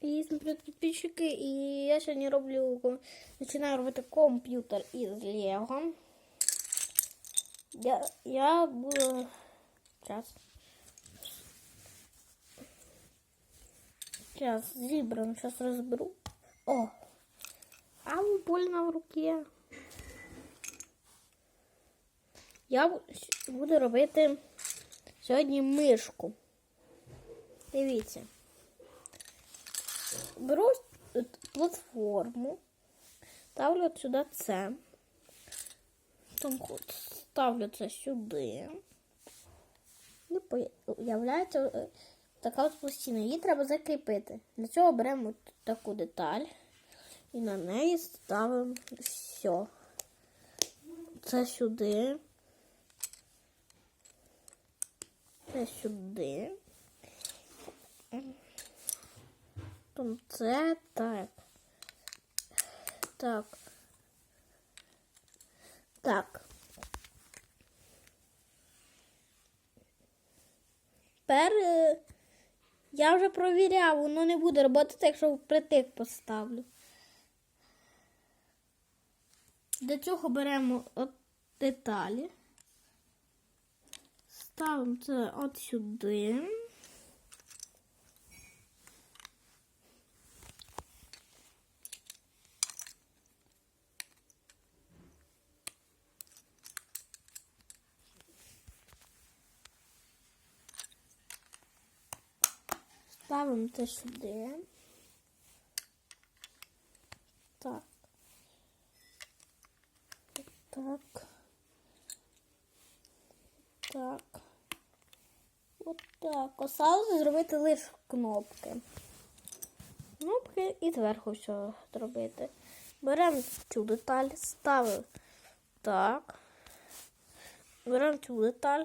І привіт, підписчики, і я сьогодні роблю починаю робити комп'ютер із Лего. Я, я буду час. Сейчас зібрано, сейчас розберу. О! А больно в руке. Я буду робити сьогодні мишку. Дивіться. Беру платформу, ставлю от сюди це. Ставлю це сюди. І появляється е, така от пластина. Її треба закріпити. Для цього беремо таку деталь і на неї ставимо все. Це сюди. Це сюди. Потім це так. Так. Так. Тепер е, я вже провіряв, воно не буде роботи, якщо впритик поставлю. Для цього беремо от деталі. Ставимо це от сюди. Ставимо це сюди. Так. Так. Так. От так. Осталось зробити лише кнопки. Кнопки і зверху все зробити. Беремо цю деталь, ставимо так. Беремо цю деталь.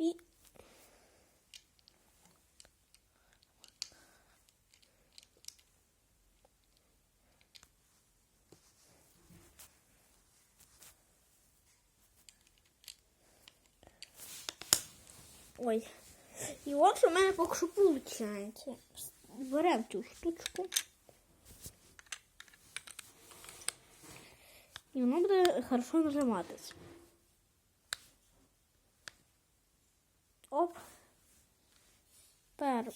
І Ой. І от в мене поки що виходить. Беремо цю штучку. І воно буде хорошо нажиматися. Оп. Тепер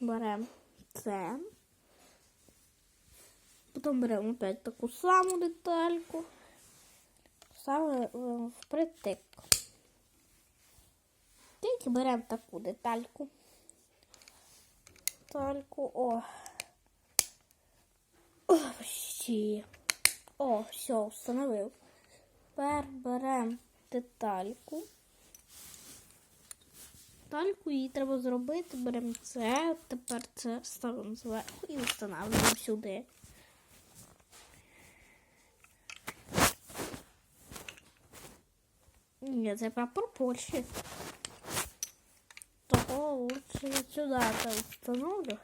беремо це. Потім беремо опять таку саму детальку. Ставимо впритик. Тільки беремо таку детальку. Детальку. О. О, почти. О, все, встановив. Тепер беремо детальку. Детальку її треба зробити. Беремо це, тепер це ставимо зверху і встановлюємо сюди. Ні, це прапор. Того лучше я сюда это установлю.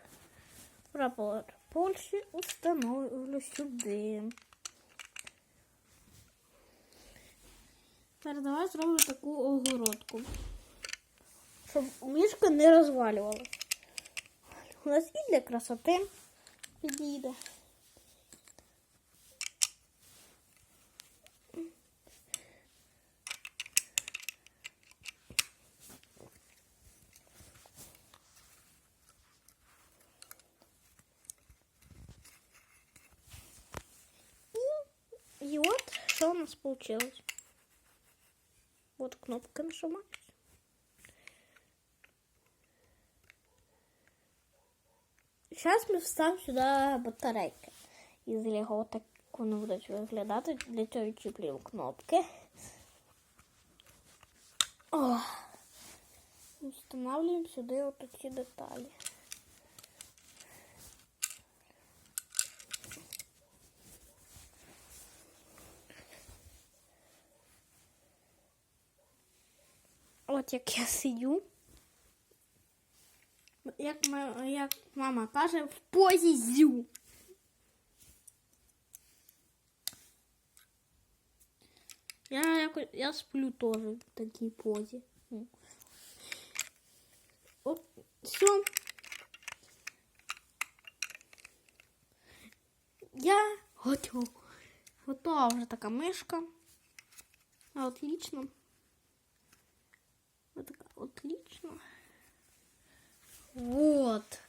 Прапор Польщі установлю сюди. Тепер давай зробимо таку огородку. Щоб мішка не розвалювалася. У нас і для красоти підійде. И вот что у нас получилось. Вот кнопка нажимаешь. Сейчас мы вставим сюда батарейки. Із Лего так вони будуть виглядати. Для цього відчіплюємо кнопки. О. Встановлюємо сюди от ці деталі. От як я сидю. Як, ма- як мама каже, в позі зю. Я, якось, я сплю теж в такій позі. Ну. Все. Я готова. Готова вже така мишка. Отлично. Отлично. Вот.